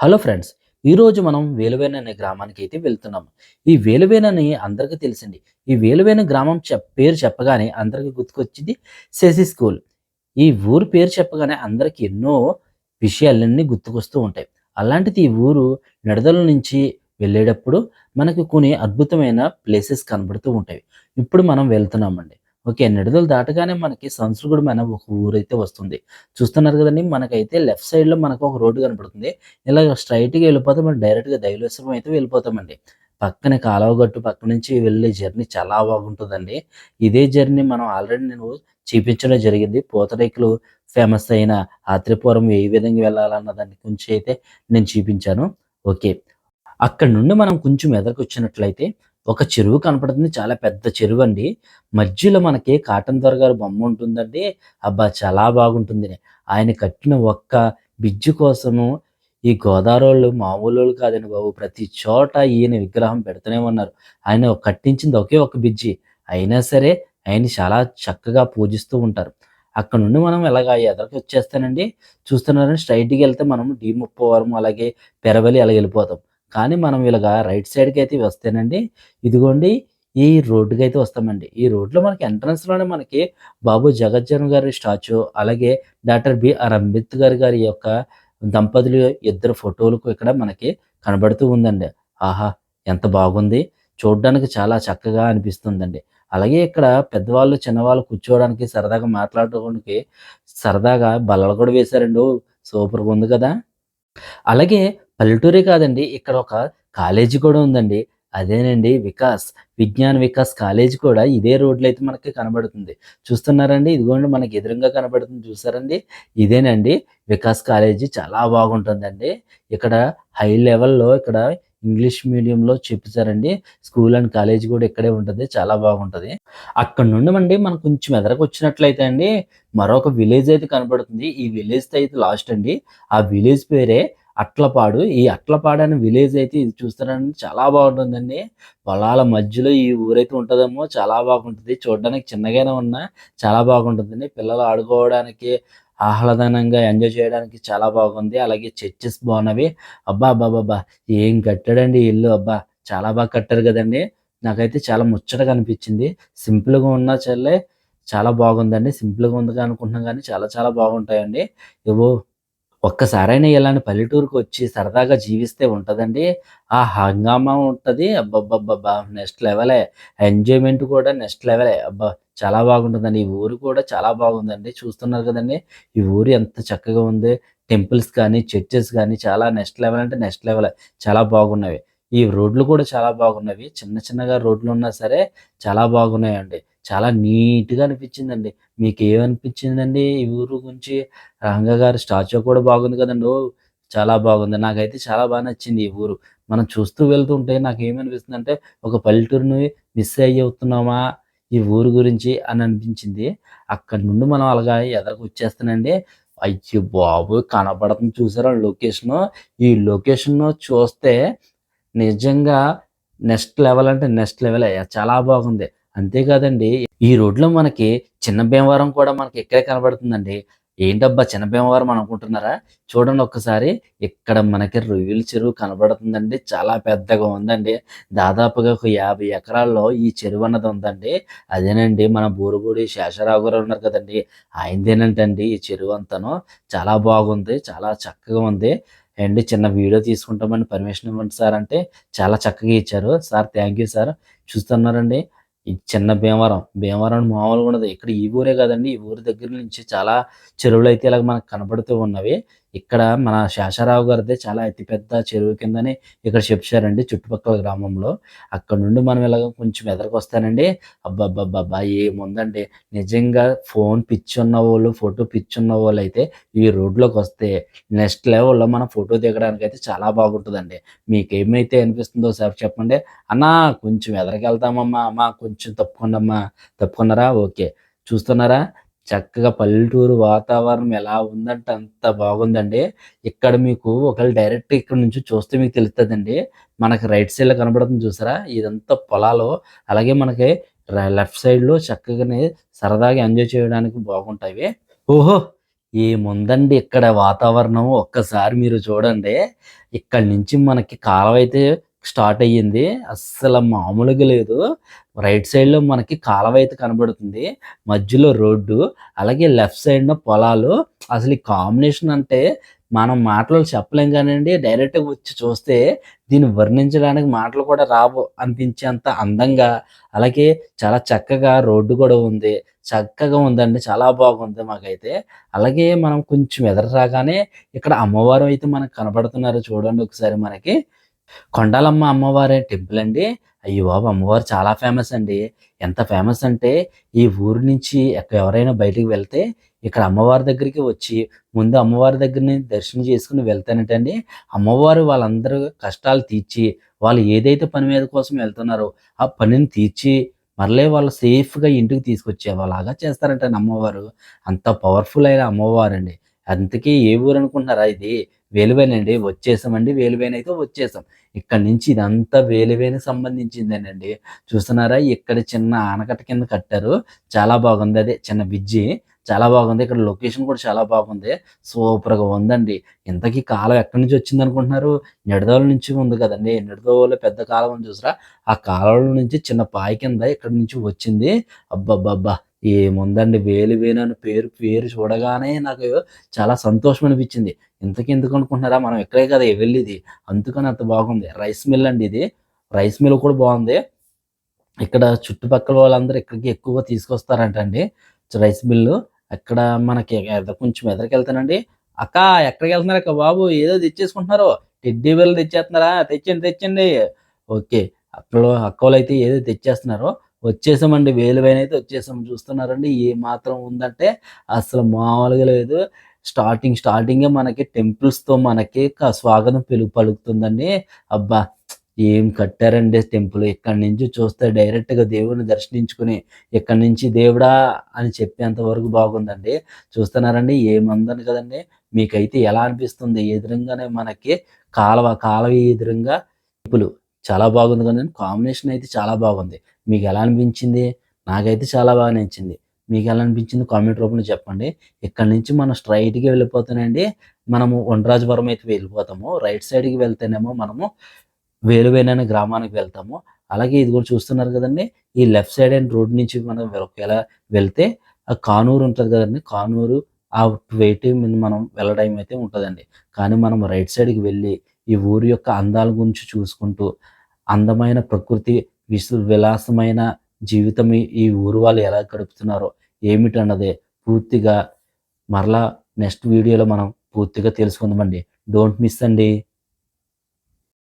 Hello friends ఈరోజు మనం వేలువేన అనే గ్రామానికి అయితే వెళ్తున్నాం. ఈ వేలువేనని అందరికీ తెలిసింది. ఈ వేలువేన గ్రామం చెప్ పేరు చెప్పగానే అందరికీ గుర్తుకొచ్చింది శశి స్కూల్. ఈ ఊరు పేరు చెప్పగానే అందరికీ ఎన్నో విషయాలన్నీ గుర్తుకొస్తూ ఉంటాయి. అలాంటిది ఈ ఊరు నడదల నుంచి వెళ్ళేటప్పుడు మనకు కొన్ని అద్భుతమైన ప్లేసెస్ కనబడుతూ ఉంటాయి. ఇప్పుడు మనం వెళ్తున్నామండి. ఓకే నిడుదలు దాటగానే మనకి సంస్కృతమైన ఒక ఊరైతే వస్తుంది. చూస్తున్నారు కదండి మనకైతే లెఫ్ట్ సైడ్లో మనకు ఒక రోడ్డు కనబడుతుంది ఇలా స్ట్రైట్గా వెళ్ళిపోతే మనం డైరెక్ట్గా దైవలేశ్వరం అయితే వెళ్ళిపోతామండి. పక్కనే కాలువగట్టు పక్క నుంచి వెళ్ళే జర్నీ చాలా బాగుంటుందండి. ఇదే జర్నీ మనం ఆల్రెడీ నేను చూపించడం జరిగింది. పూతరేకులు ఫేమస్ అయిన ఆత్రిపురం ఏ విధంగా వెళ్ళాలన్న దాని గురించి అయితే నేను చూపించాను. ఓకే అక్కడ నుండి మనం కొంచెం ఎదరికి వచ్చినట్లయితే ఒక చెరువు కనపడుతుంది చాలా పెద్ద చెరువు అండి. మధ్యలో మనకి కాటన్ దొరగారి బొమ్మ ఉంటుందండి. అబ్బా చాలా బాగుంటుంది ఆయన కట్టిన ఒక్క బిజ్జు కోసము ఈ గోదావరి మామూలు వాళ్ళు కాదండి బాబు. ప్రతి చోట ఈయన విగ్రహం పెడుతూనే ఉన్నారు. ఆయన కట్టించింది ఒకే ఒక బిజ్జి అయినా సరే ఆయన చాలా చక్కగా పూజిస్తూ ఉంటారు. అక్కడ నుండి మనం ఎలాగ ఎదరికి వచ్చేస్తానండి? చూస్తున్నారని స్ట్రైట్కి వెళ్తే మనం డి ముప్పవరం అలాగే పెరవలి అలా వెళ్ళిపోతాం. కానీ మనం ఇలాగా రైట్ సైడ్కి అయితే వస్తేనండి ఇదిగోండి ఈ రోడ్డుకి అయితే వస్తామండి. ఈ రోడ్లో మనకి ఎంట్రన్స్లోనే మనకి బాబు జగజ్జన్ గారి స్టాచ్యూ అలాగే డాక్టర్ బిఆర్ అంబేద్కర్ గారి యొక్క దంపతులు ఇద్దరు ఫోటోలకు ఇక్కడ మనకి కనబడుతూ ఉందండి. ఆహా ఎంత బాగుంది. చూడడానికి చాలా చక్కగా అనిపిస్తుందండి. అలాగే ఇక్కడ పెద్దవాళ్ళు చిన్నవాళ్ళు కూర్చోవడానికి సరదాగా మాట్లాడుకోవడానికి సరదాగా బల్లలు కూడా వేశారండి. సూపర్గా ఉంది కదా. అలాగే పల్లెటూరే కాదండి. ఇక్కడ ఒక కాలేజీ కూడా ఉందండి. అదేనండి వికాస్ విజ్ఞాన వికాస్ కాలేజ్ కూడా ఇదే రోడ్లో అయితే మనకి కనబడుతుంది. చూస్తున్నారండి? ఇదిగోండి మనకి ఎదురుగా కనబడుతుంది. చూసారండి? ఇదేనండి వికాస్ కాలేజీ. చాలా బాగుంటుందండి. ఇక్కడ హై లెవెల్లో ఇక్కడ ఇంగ్లీష్ మీడియంలో చెప్తారండి. స్కూల్ అండ్ కాలేజ్ కూడా ఇక్కడే ఉంటుంది. చాలా బాగుంటుంది. అక్కడ నుండి అండి మనం కొంచెం ఎదరకు వచ్చినట్లయితే అండి మరొక విలేజ్ అయితే కనబడుతుంది. ఈ విలేజ్ అయితే లాస్ట్ అండి. ఆ విలేజ్ పేరే అట్లపాడు. ఈ అట్లపాడు అనే విలేజ్ అయితే ఇది చూస్తారండి చాలా బాగుంటుందండి. పొలాల మధ్యలో ఈ ఊరైతే ఉంటుందేమో చాలా బాగుంటుంది. చూడడానికి చిన్నగానే ఉన్నా చాలా బాగుంటుందండి. పిల్లలు ఆడుకోవడానికి ఆహ్లాదనంగా ఎంజాయ్ చేయడానికి చాలా బాగుంది. అలాగే చర్చెస్ బాగున్నవి. అబ్బా అబ్బా అబ్బా ఏం కట్టాడండి ఇల్లు. అబ్బా చాలా బాగా కట్టారు కదండి. నాకైతే చాలా ముచ్చటగా అనిపించింది. సింపుల్గా ఉన్న చల్లే చాలా బాగుందండి. సింపుల్గా ఉంది అనుకుంటున్నాం కానీ చాలా చాలా బాగుంటాయండి. ఏవో ఒక్కసారైనా ఇలాంటి పల్లెటూరుకి వచ్చి సరదాగా జీవిస్తే ఉంటుందండి. ఆ హంగామా ఉంటుంది. అబ్బబ్బబ్బబ్బా నెక్స్ట్ లెవెలే ఎంజాయ్మెంట్ కూడా నెక్స్ట్ లెవెలే అబ్బా చాలా బాగుంటుందండి. ఈ ఊరు కూడా చాలా బాగుందండి. చూస్తున్నారు కదండి. ఈ ఊరు ఎంత చక్కగా ఉంది. టెంపుల్స్ కానీ చర్చెస్ కానీ చాలా నెక్స్ట్ లెవెల్ అంటే నెక్స్ట్ లెవెల్ చాలా బాగున్నవి ఈ రోడ్లు కూడా చాలా బాగున్నవి చిన్న చిన్నగా రోడ్లు ఉన్నా సరే చాలా బాగున్నాయండి. చాలా నీట్గా అనిపించిందండి. మీకు ఏమనిపించిందండి ఈ ఊరు గురించి? రంగ గారి స్టాచ్యూ కూడా బాగుంది కదండి. ఓ చాలా బాగుంది. నాకైతే చాలా బాగా నచ్చింది ఈ ఊరు. మనం చూస్తూ వెళ్తూ ఉంటే నాకు ఏమనిపిస్తుంది అంటే ఒక పల్లెటూరుని మిస్ అయ్యవుతున్నామా ఈ ఊరు గురించి అని అనిపించింది. అక్కడ నుండి మనం అలాగా ఎదరకు వచ్చేస్తానండి. అయ్యో బాబు కనబడుతుంది చూసారా లొకేషన్? ఈ లొకేషన్ చూస్తే నిజంగా నెక్స్ట్ లెవెల్ అంటే నెక్స్ట్ లెవెల్. చాలా బాగుంది. అంతేకాదండి ఈ రోడ్లో మనకి చిన్న భీమవరం కూడా మనకి ఇక్కడే కనబడుతుందండి. ఏంటబ్బా చిన్న భీమవరం అనుకుంటున్నారా? చూడండి ఒక్కసారి ఇక్కడ మనకి రొయ్యల చెరువు కనబడుతుందండి. చాలా పెద్దగా ఉందండి. దాదాపుగా ఒక యాభై ఎకరాల్లో ఈ చెరువు అన్నది ఉందండి. అదేనండి మన బూరుగుడి శేషరావు గారు ఉన్నారు కదండి. ఆయనదేనంటండి ఈ చెరువు అంతాను. చాలా బాగుంది చాలా చక్కగా ఉంది. అండి చిన్న వీడియో తీసుకుంటామని పర్మిషన్ ఇవ్వండి సార్ అంటే చాలా చక్కగా ఇచ్చారు. Sir thank you sir. చూస్తున్నారండి. ఈ చిన్న భీమవరం భీమవరం మామూలుగా ఉండదు. ఇక్కడ ఈ ఊరే కాదండి. ఈ ఊరి దగ్గర నుంచి చాలా చెరువులు అయితే ఇలాగ మనకు కనబడుతూ ఉన్నవి. ఇక్కడ మన శేషారావు గారిదే చాలా అతిపెద్ద చెరువు కిందని ఇక్కడ చెప్పారండి చుట్టుపక్కల గ్రామంలో. అక్కడ నుండి మనం ఇలాగ కొంచెం ఎదరకు వస్తానండి. అబ్బాబ్బాబ్బా ఏముందండి? నిజంగా ఫోన్ పిచ్చి ఉన్న వాళ్ళు ఫోటో పిచ్చి ఉన్న వాళ్ళు అయితే ఈ రోడ్లోకి వస్తే నెక్స్ట్ లెవెల్లో మనం ఫోటో దిగడానికి అయితే చాలా బాగుంటుందండి. మీకు ఏమైతే అనిపిస్తుందో సార్ చెప్పండి. అన్నా కొంచెం ఎదరికి వెళ్తామమ్మా అమ్మా కొంచెం తప్పుకోండమ్మా తప్పుకున్నారా? ఓకే. చూస్తున్నారా? చక్కగా పల్లెటూరు వాతావరణం ఎలా ఉందంటే అంత బాగుందండి. ఇక్కడ మీకు ఒకవేళ డైరెక్ట్ ఇక్కడ నుంచి చూస్తే మీకు తెలుస్తుందండి మనకి రైట్ సైడ్లో కనబడుతుంది చూసారా? ఇదంతా పొలాలు. అలాగే మనకి లెఫ్ట్ సైడ్లో చక్కగానే సరదాగా ఎంజాయ్ చేయడానికి బాగుంటాయి. ఓహో! ఏముందండి ఇక్కడ వాతావరణం. ఒక్కసారి మీరు చూడండి. ఇక్కడ నుంచి మనకి కాలం అయితే స్టార్ట్ అయ్యింది. అస్సలు మామూలుగా లేదు. రైట్ సైడ్‌లో మనకి కాలవ అయితే కనబడుతుంది. మధ్యలో రోడ్డు, అలాగే లెఫ్ట్ సైడ్‌న పొలాలు. అసలు ఈ కాంబినేషన్ అంటే మనం మాటలు చెప్పలేం కానివ్వండి డైరెక్ట్‌గా వచ్చి చూస్తే దీన్ని వర్ణించడానికి మాటలు కూడా రావు అనిపించేంత అందంగా, అలాగే చాలా చక్కగా రోడ్డు కూడా ఉంది. చక్కగా ఉందండి. చాలా బాగుంది మాకైతే. అలాగే మనం కొంచెం ఎదర రాగానే ఇక్కడ అమ్మవారు అయితే మనకు కనబడుతున్నారు చూడండి ఒకసారి మనకి. కొండాలమ్మ అమ్మవారి టెంపుల్ అండి. అయ్యో బాబు అమ్మవారు చాలా ఫేమస్ అండి. ఎంత ఫేమస్ అంటే ఈ ఊరు నుంచి ఎవరైనా బయటికి వెళ్తే ఇక్కడ అమ్మవారి దగ్గరికి వచ్చి ముందు అమ్మవారి దగ్గరని దర్శనం చేసుకుని వెళ్తానటండి అమ్మవారు వాళ్ళందరూ కష్టాలు తీర్చి వాళ్ళు ఏదైతే పని మీద కోసం వెళ్తున్నారో ఆ పనిని తీర్చి మరలే వాళ్ళు సేఫ్‌గా ఇంటికి తీసుకొచ్చేలాగా చేస్తారంటండి అమ్మవారు. అంత పవర్‌ఫుల్ అయిన అమ్మవారు అండి అందుకే ఏ ఊరు అనుకుంటున్నారా ఇది? వేలువేనండి. వచ్చేసామండి. వేలువేనైతే వచ్చేసాం. ఇక్కడ నుంచి ఇదంతా వేలువేని సంబంధించిందేనండి. చూస్తున్నారా? ఇక్కడ చిన్న ఆనకట్ట కింద కట్టారు. చాలా బాగుంది. అదే చిన్న బ్రిడ్జి. చాలా బాగుంది. ఇక్కడ లొకేషన్ కూడా చాలా బాగుంది. సూపర్‌గా ఉందండి. ఇంతకీ కాలం ఎక్కడి నుంచి వచ్చింది అనుకుంటున్నారు నిడదోల నుంచి ఉంది కదండి నిడదోవలు పెద్ద కాలం చూసారా? ఆ కాలంలో నుంచి చిన్న పాయ కింద ఇక్కడ నుంచి వచ్చింది. అబ్బబ్బబ్బా! ఏముందండి వేలు అని పేరు పేరు చూడగానే నాకు చాలా సంతోషం అనిపించింది. ఇంతకీ ఎందుకు అనుకుంటున్నారా? మనం ఇక్కడే కదా వెళ్ళేది. అందుకని అంత బాగుంది. రైస్ మిల్ అండి ఇది. రైస్ మిల్ కూడా బాగుంది. ఇక్కడ చుట్టుపక్కల వాళ్ళందరూ ఇక్కడికి ఎక్కువగా తీసుకొస్తారంటండి. Rice mill. అక్కడ మనకి ఎద కొంచెం ఎదరకెళ్తేనండి "అక్క ఎక్కడికెళ్తున్నారక్క బాబు? ఏదో తెచ్చేసుకుంటున్నారు. టెడ్డీ బిల్లు తెచ్చేస్తున్నారా? తెచ్చండి, తెచ్చండి." ఓకే. అక్కలో అయితే ఏదో తెచ్చేస్తున్నారో వచ్చేసామండి. అయితే వచ్చేసాం. చూస్తున్నారండి ఏ మాత్రం ఉందంటే అసలు మామూలుగా లేదు. స్టార్టింగ్ స్టార్టింగే మనకి టెంపుల్స్‌తో మనకి స్వాగతం పిలుపు పలుకుతుందండి. అబ్బా! ఏం కట్టారండి టెంపుల్. ఇక్కడి నుంచి చూస్తే డైరెక్ట్‌గా దేవుడిని దర్శించుకొని ఇక్కడి నుంచి దేవుడా అని చెప్పేంత వరకు బాగుందండి. చూస్తున్నారండి ఏముందని కదండి మీకైతే ఎలా అనిపిస్తుంది? ఎదురుగానే మనకి కాలవ, కాలవ ఎదురుగా టెంపుల్. చాలా బాగుంది కానీ కాంబినేషన్ అయితే చాలా బాగుంది. మీకు ఎలా అనిపించింది? నాకైతే చాలా బాగా నచ్చింది. మీకు ఎలా అనిపించింది? కామెంట్ రూపంలో చెప్పండి. ఇక్కడ నుంచి మనం స్ట్రైట్గా వెళ్ళిపోతానండి మనము ఉండ్రాజవరం అయితే వెళ్ళిపోతాము. రైట్ సైడ్‌కి వెళ్తేనేమో మనము వేలువేను అనే గ్రామానికి వెళ్తాము. అలాగే ఇది కూడా చూస్తున్నారు కదండి ఈ లెఫ్ట్ సైడ్ అండ్ రోడ్ నుంచి మనం ఒకవేళ వెళ్తే ఆ కానూరు ఉంటుంది కదండి కానూరు ఆ వెయిట్ మీద మనం వెళ్ళడం అయితే ఉంటుందండి కానీ మనం రైట్ సైడ్‌కి వెళ్ళి ఈ ఊరి యొక్క అందాల గురించి చూసుకుంటూ అందమైన ప్రకృతి విసు విలాసమైన జీవితం ఈ ఈ ఊరు వాళ్ళు ఎలా గడుపుతున్నారో ఏమిటన్నదే పూర్తిగా మరలా నెక్స్ట్ వీడియోలో మనం పూర్తిగా తెలుసుకుందామండి. డోంట్ మిస్ అండి.